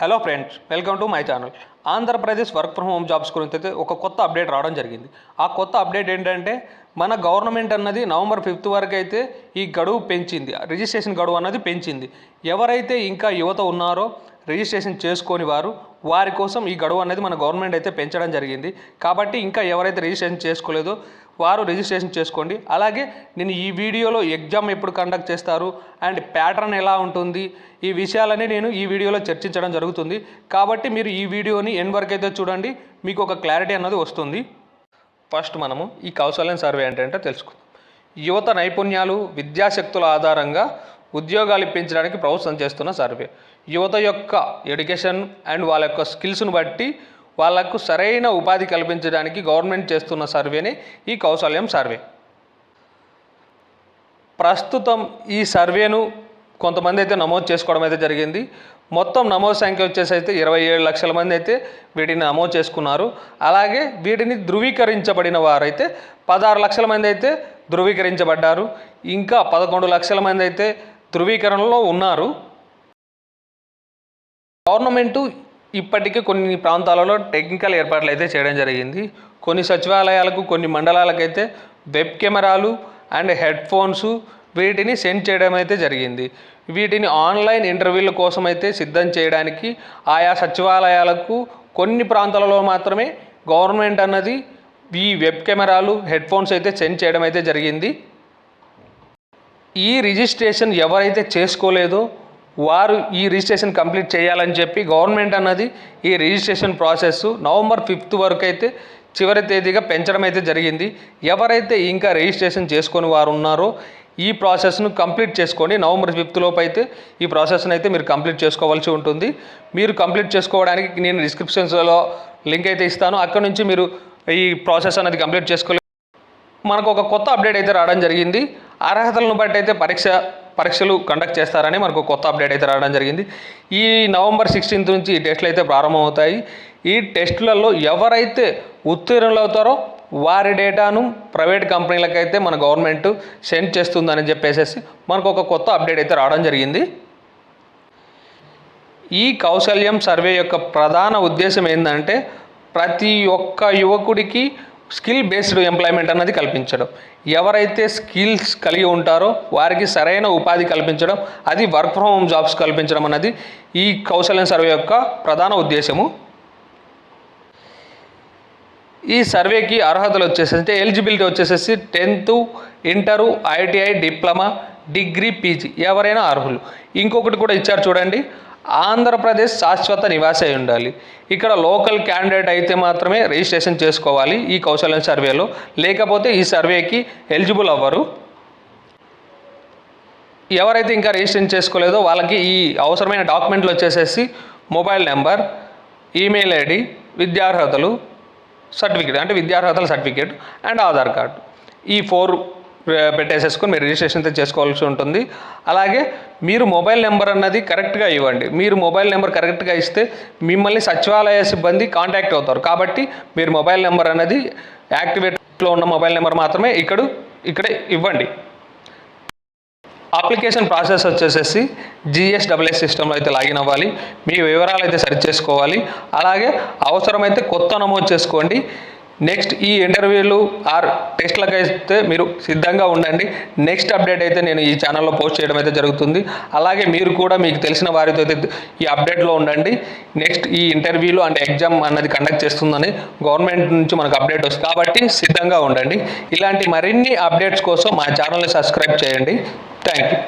Hello friends welcome to my channel Andhra Pradesh work from home jobs గురించి అయితే ఒక కొత్త అప్డేట్ రావడం జరిగింది. ఆ కొత్త అప్డేట్ ఏంటంటే మన గవర్నమెంట్ అన్నది నవంబర్ ఫిఫ్త్ వరకు అయితే ఈ గడువు పెంచింది. రిజిస్ట్రేషన్ గడువు అన్నది పెంచింది. ఎవరైతే ఇంకా యువత ఉన్నారో రిజిస్ట్రేషన్ చేసుకొని వారు వారి కోసం ఈ గడువు అనేది మన గవర్నమెంట్ అయితే పెంచడం జరిగింది. కాబట్టి ఇంకా ఎవరైతే రిజిస్ట్రేషన్ చేసుకోలేదో వారు రిజిస్ట్రేషన్ చేసుకోండి. అలాగే నేను ఈ వీడియోలో ఎగ్జామ్ ఎప్పుడు కండక్ట్ చేస్తారు అండ్ ప్యాటర్న్ ఎలా ఉంటుంది ఈ విషయాలని నేను ఈ వీడియోలో చర్చించడం జరుగుతుంది. కాబట్టి మీరు ఈ వీడియోని ఎన్ వరకు అయితే చూడండి మీకు ఒక క్లారిటీ అన్నది వస్తుంది. ఫస్ట్ మనము ఈ కౌశల్యం సర్వే ఏంటంటే తెలుసుకుందాం. యువత నైపుణ్యాలు విద్యాశక్తుల ఆధారంగా ఉద్యోగాలు ఇప్పించడానికి ప్రభుత్వం చేస్తున్న సర్వే. యువత యొక్క ఎడ్యుకేషన్ అండ్ వాళ్ళ యొక్క స్కిల్స్ను బట్టి వాళ్ళకు సరైన ఉపాధి కల్పించడానికి గవర్నమెంట్ చేస్తున్న సర్వేనే ఈ కౌశల్యం సర్వే. ప్రస్తుతం ఈ సర్వేను కొంతమంది అయితే నమోదు చేసుకోవడం అయితే జరిగింది. మొత్తం నమోదు సంఖ్య వచ్చేసి అయితే ఇరవై ఏడు లక్షల మంది అయితే వీటిని నమోదు చేసుకున్నారు. అలాగే వీటిని ధృవీకరించబడిన వారైతే పదహారు లక్షల మంది అయితే ధృవీకరించబడ్డారు. ఇంకా పదకొండు లక్షల మంది అయితే ధృవీకరణలో ఉన్నారు. గవర్నమెంటు ఇప్పటికే కొన్ని ప్రాంతాలలో టెక్నికల్ ఏర్పాట్లు అయితే చేయడం జరిగింది. కొన్ని సచివాలయాలకు కొన్ని మండలాలకైతే వెబ్ కెమెరాలు అండ్ హెడ్ ఫోన్స్ వీటిని సెండ్ చేయడం అయితే జరిగింది. వీటిని ఆన్లైన్ ఇంటర్వ్యూల కోసం అయితే సిద్ధం చేయడానికి ఆయా సచివాలయాలకు కొన్ని ప్రాంతాలలో మాత్రమే గవర్నమెంట్ అన్నది ఈ వెబ్ కెమెరాలు హెడ్ ఫోన్స్ అయితే సెండ్ చేయడం అయితే జరిగింది. ఈ రిజిస్ట్రేషన్ ఎవరైతే చేసుకోలేదో వారు ఈ రిజిస్ట్రేషన్ కంప్లీట్ చేయాలని చెప్పి గవర్నమెంట్ అన్నది ఈ రిజిస్ట్రేషన్ ప్రాసెస్ నవంబర్ ఫిఫ్త్ వరకు అయితే చివరి తేదీగా పెంచడం అయితే జరిగింది. ఎవరైతే ఇంకా రిజిస్ట్రేషన్ చేసుకొని వారు ఉన్నారో ఈ ప్రాసెస్ను కంప్లీట్ చేసుకొని నవంబర్ ఫిఫ్త్ లోపు అయితే ఈ ప్రాసెస్ని అయితే మీరు కంప్లీట్ చేసుకోవాల్సి ఉంటుంది. మీరు కంప్లీట్ చేసుకోవడానికి నేను డిస్క్రిప్షన్స్లో లింక్ అయితే ఇస్తాను. అక్కడ నుంచి మీరు ఈ ప్రాసెస్ అనేది కంప్లీట్ చేసుకోలేదు మనకు ఒక కొత్త అప్డేట్ అయితే రావడం జరిగింది. అర్హతలను బట్టి అయితే పరీక్ష పరీక్షలు కండక్ట్ చేస్తారని మనకు కొత్త అప్డేట్ అయితే రావడం జరిగింది. ఈ నవంబర్ సిక్స్టీన్త్ నుంచి ఈ టెస్టులు అయితే ప్రారంభమవుతాయి. ఈ టెస్టులలో ఎవరైతే ఉత్తీర్ణులు అవుతారో వారి డేటాను ప్రైవేట్ కంపెనీలకైతే మన గవర్నమెంట్ సెండ్ చేస్తుందని చెప్పేసి మనకు ఒక కొత్త అప్డేట్ అయితే రావడం జరిగింది. ఈ కౌశల్యం సర్వే యొక్క ప్రధాన ఉద్దేశం ఏంటంటే ప్రతి ఒక్క యువకుడికి స్కిల్ బేస్డ్ ఎంప్లాయ్మెంట్ అన్నది కల్పించడం. ఎవరైతే స్కిల్స్ కలిగి ఉంటారో వారికి సరైన ఉపాధి కల్పించడం అది వర్క్ ఫ్రమ్ హోమ్ జాబ్స్ కల్పించడం అన్నది ఈ కౌశల్యం సర్వే యొక్క ప్రధాన ఉద్దేశము. ఈ సర్వేకి అర్హతలు వచ్చేసి అంటే ఎలిజిబిలిటీ వచ్చేసేసి tenth inter ITI diploma degree PG ఎవరైనా అర్హులు. ఇంకొకటి కూడా ఇచ్చారు చూడండి. ఆంధ్రప్రదేశ్ శాశ్వత నివాసి అయి ఉండాలి. ఇక్కడ లోకల్ క్యాండిడేట్ అయితే మాత్రమే రిజిస్ట్రేషన్ చేసుకోవాలి ఈ కౌశల్యం సర్వేలో. లేకపోతే ఈ సర్వేకి ఎలిజిబుల్ అవ్వరు. ఎవరైతే ఇంకా రిజిస్ట్రేషన్ చేసుకోలేదో వాళ్ళకి ఈ అవసరమైన డాక్యుమెంట్లు వచ్చేసేసి మొబైల్ నెంబర్ ఈమెయిల్ ఐడి విద్యార్హతలు సర్టిఫికేట్ అంటే విద్యార్హతల సర్టిఫికేట్ అండ్ ఆధార్ కార్డు. ఈ ఫోర్ పెట్టేసేసుకొని మీరు రిజిస్ట్రేషన్ అయితే చేసుకోవాల్సి ఉంటుంది. అలాగే మీరు మొబైల్ నెంబర్ అన్నది కరెక్ట్గా ఇవ్వండి. మీరు మొబైల్ నెంబర్ కరెక్ట్గా ఇస్తే మిమ్మల్ని సచివాలయ సిబ్బంది కాంటాక్ట్ అవుతారు. కాబట్టి మీరు మొబైల్ నెంబర్ అన్నది యాక్టివేట్లో ఉన్న మొబైల్ నెంబర్ మాత్రమే ఇక్కడ ఇక్కడ ఇవ్వండి. అప్లికేషన్ ప్రాసెస్ వచ్చేసేసి జిఎస్డబ్ల్యూఎస్ సిస్టంలో అయితే లాగిన్ అవ్వాలి. మీ వివరాలు అయితే సరి చేసుకోవాలి. అలాగే అవసరమైతే కొత్త నమోదు చేసుకోండి. నెక్స్ట్ ఈ ఇంటర్వ్యూలు ఆర్ టెస్ట్లకు అయితే మీరు సిద్ధంగా ఉండండి. నెక్స్ట్ అప్డేట్ అయితే నేను ఈ ఛానల్లో పోస్ట్ చేయడం అయితే జరుగుతుంది. అలాగే మీరు కూడా మీకు తెలిసిన వారితో అయితే ఈ అప్డేట్లో ఉండండి. నెక్స్ట్ ఈ ఇంటర్వ్యూలు అండ్ ఎగ్జామ్ అన్నది కండక్ట్ చేస్తుందని గవర్నమెంట్ నుంచి మనకు అప్డేట్ వస్తుంది. కాబట్టి సిద్ధంగా ఉండండి. ఇలాంటి మరిన్ని అప్డేట్స్ కోసం మా ఛానల్ని సబ్స్క్రైబ్ చేయండి. Thank you